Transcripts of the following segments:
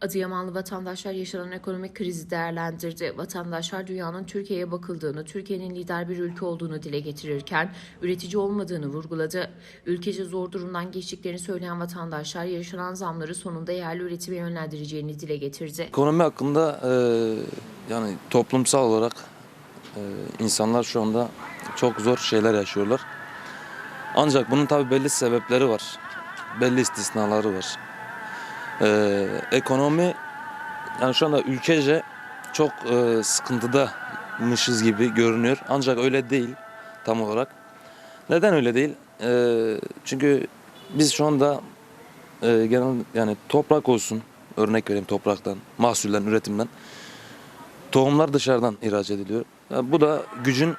Adıyamanlı vatandaşlar yaşanan ekonomik krizi değerlendirdi. Vatandaşlar dünyanın Türkiye'ye bakıldığını, Türkiye'nin lider bir ülke olduğunu dile getirirken üretici olmadığını vurguladı. Ülkece zor durumdan geçtiklerini söyleyen vatandaşlar yaşanan zamları sonunda yerli üretime yönlendireceğini dile getirdi. Ekonomi hakkında e, yani toplumsal olarak e, insanlar şu anda çok zor şeyler yaşıyorlar. Ancak bunun tabi belli sebepleri var. Belli istisnaları var. E, ekonomi yani şu anda ülkece çok e, sıkıntıdamışız gibi görünüyor. Ancak öyle değil tam olarak. Neden öyle değil? E, çünkü biz şu anda e, genel yani toprak olsun örnek vereyim topraktan, mahsulden, üretimden. Tohumlar dışarıdan ihraç ediliyor. Ya bu da gücün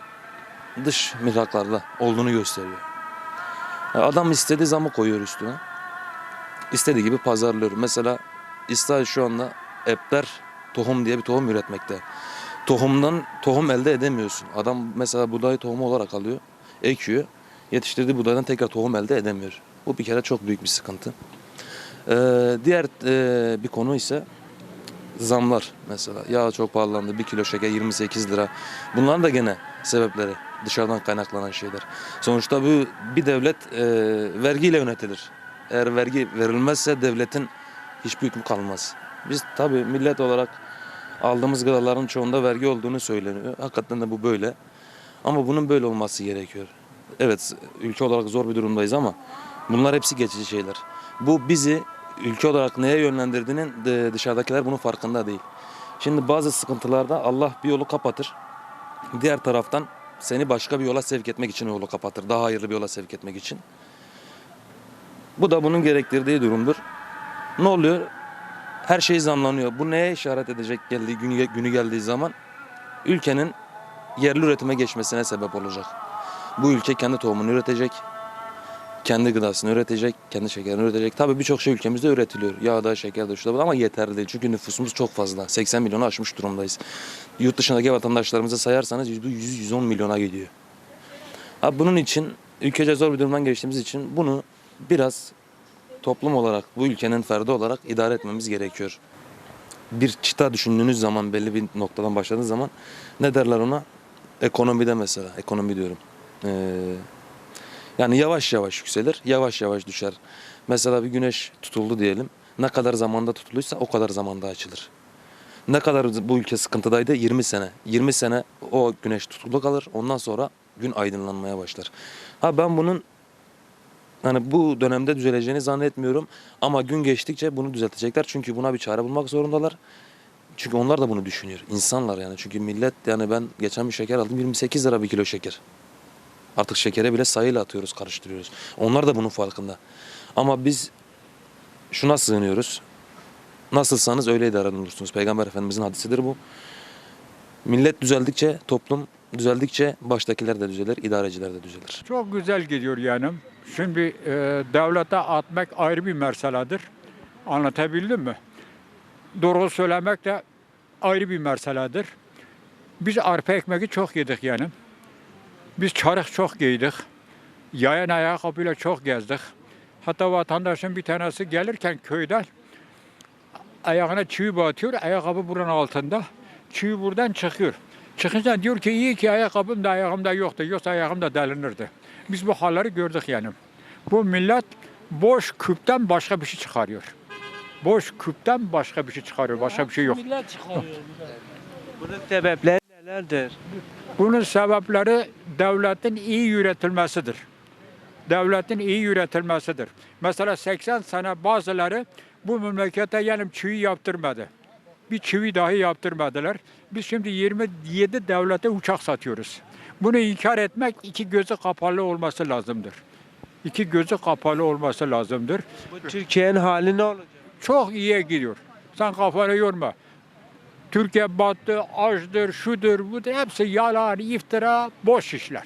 dış mihraklarda olduğunu gösteriyor. Ya adam istediği zamı koyuyor üstüne. İstediği gibi pazarlıyor. Mesela İsrail şu anda Epler tohum diye bir tohum üretmekte. Tohumdan tohum elde edemiyorsun. Adam mesela buğday tohumu olarak alıyor, ekiyor. Yetiştirdiği buğdaydan tekrar tohum elde edemiyor. Bu bir kere çok büyük bir sıkıntı. Ee, diğer e, bir konu ise zamlar mesela. Yağ çok pahalandı. Bir kilo şeker 28 lira. Bunların da gene sebepleri dışarıdan kaynaklanan şeyler. Sonuçta bu bir devlet e, vergiyle yönetilir. Eğer vergi verilmezse devletin hiçbir hükmü kalmaz. Biz tabii millet olarak aldığımız gıdaların çoğunda vergi olduğunu söyleniyor. Hakikaten de bu böyle. Ama bunun böyle olması gerekiyor. Evet ülke olarak zor bir durumdayız ama bunlar hepsi geçici şeyler. Bu bizi ülke olarak neye yönlendirdiğinin dışarıdakiler bunun farkında değil. Şimdi bazı sıkıntılarda Allah bir yolu kapatır. Diğer taraftan seni başka bir yola sevk etmek için yolu kapatır. Daha hayırlı bir yola sevk etmek için. Bu da bunun gerektirdiği durumdur. Ne oluyor? Her şey zamlanıyor. Bu neye işaret edecek geldiği günü, günü geldiği zaman? Ülkenin yerli üretime geçmesine sebep olacak. Bu ülke kendi tohumunu üretecek, kendi gıdasını üretecek, kendi şekerini üretecek. Tabii birçok şey ülkemizde üretiliyor. Yağda, şekerde, şurada burada ama yeterli değil. Çünkü nüfusumuz çok fazla. 80 milyonu aşmış durumdayız. Yurt dışındaki vatandaşlarımızı sayarsanız bu 100-110 milyona gidiyor. Ha, bunun için ülkece zor bir durumdan geçtiğimiz için bunu biraz toplum olarak, bu ülkenin ferdi olarak idare etmemiz gerekiyor. Bir çıta düşündüğünüz zaman, belli bir noktadan başladığınız zaman ne derler ona? Ekonomide mesela, ekonomi diyorum. Ee, yani yavaş yavaş yükselir, yavaş yavaş düşer. Mesela bir güneş tutuldu diyelim. Ne kadar zamanda tutuluysa o kadar zamanda açılır. Ne kadar bu ülke sıkıntıdaydı? 20 sene. 20 sene o güneş tutulu kalır. Ondan sonra gün aydınlanmaya başlar. Ha ben bunun hani bu dönemde düzeleceğini zannetmiyorum. Ama gün geçtikçe bunu düzeltecekler. Çünkü buna bir çare bulmak zorundalar. Çünkü onlar da bunu düşünüyor. İnsanlar yani. Çünkü millet yani ben geçen bir şeker aldım. 28 lira bir kilo şeker. Artık şekere bile sayıyla atıyoruz, karıştırıyoruz. Onlar da bunun farkında. Ama biz şuna sığınıyoruz. Nasılsanız öyle idare olursunuz. Peygamber Efendimizin hadisidir bu. Millet düzeldikçe, toplum düzeldikçe baştakiler de düzelir, idareciler de düzelir. Çok güzel gidiyor yani. Şimdi e, devlete atmak ayrı bir meseledir. Anlatabildim mi? Doğru söylemek de ayrı bir meseledir. Biz arpa ekmeği çok yedik yani. Biz çarık çok giydik. Yayan ayakkabıyla çok gezdik. Hatta vatandaşın bir tanesi gelirken köyden ayağına çivi batıyor, ayakkabı buranın altında. Çivi buradan çıkıyor. Çıkınca diyor ki iyi ki ayakkabım da ayağımda yoktu. Yoksa ayağım da delinirdi. Biz bu halleri gördük yani. Bu millet boş küpten başka bir şey çıkarıyor. Boş küpten başka bir şey çıkarıyor. Başka bir şey yok. Millet çıkarıyor. Bunun sebepleri nelerdir? Bunun sebepleri devletin iyi yönetilmesidir. Devletin iyi yönetilmesidir. Mesela 80 sene bazıları bu memlekete yani çivi yaptırmadı. Bir çivi dahi yaptırmadılar. Biz şimdi 27 devlete uçak satıyoruz. Bunu inkar etmek iki gözü kapalı olması lazımdır. İki gözü kapalı olması lazımdır. Bu Türkiye'nin hali ne olacak? Çok iyiye gidiyor. Sen kafanı yorma. Türkiye battı, açtır, şudur, budur. Hepsi yalan, iftira, boş işler.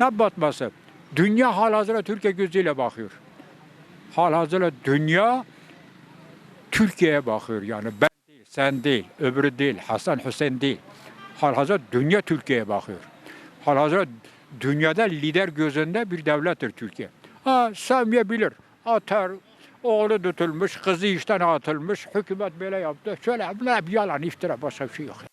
Ne batması? Dünya halihazırda Türkiye gözüyle bakıyor. Halihazırda dünya Türkiye'ye bakıyor yani. Ben sen değil, öbürü değil, Hasan Hüseyin değil. Halihazırda dünya Türkiye'ye bakıyor. Halihazırda dünyada lider gözünde bir devlettir Türkiye. Ha sevmeyebilir, atar, Oğlu tutulmuş, kızı işten atılmış, hükümet böyle yaptı. Şöyle bunlar hep yalan iftira başka bir şey yok.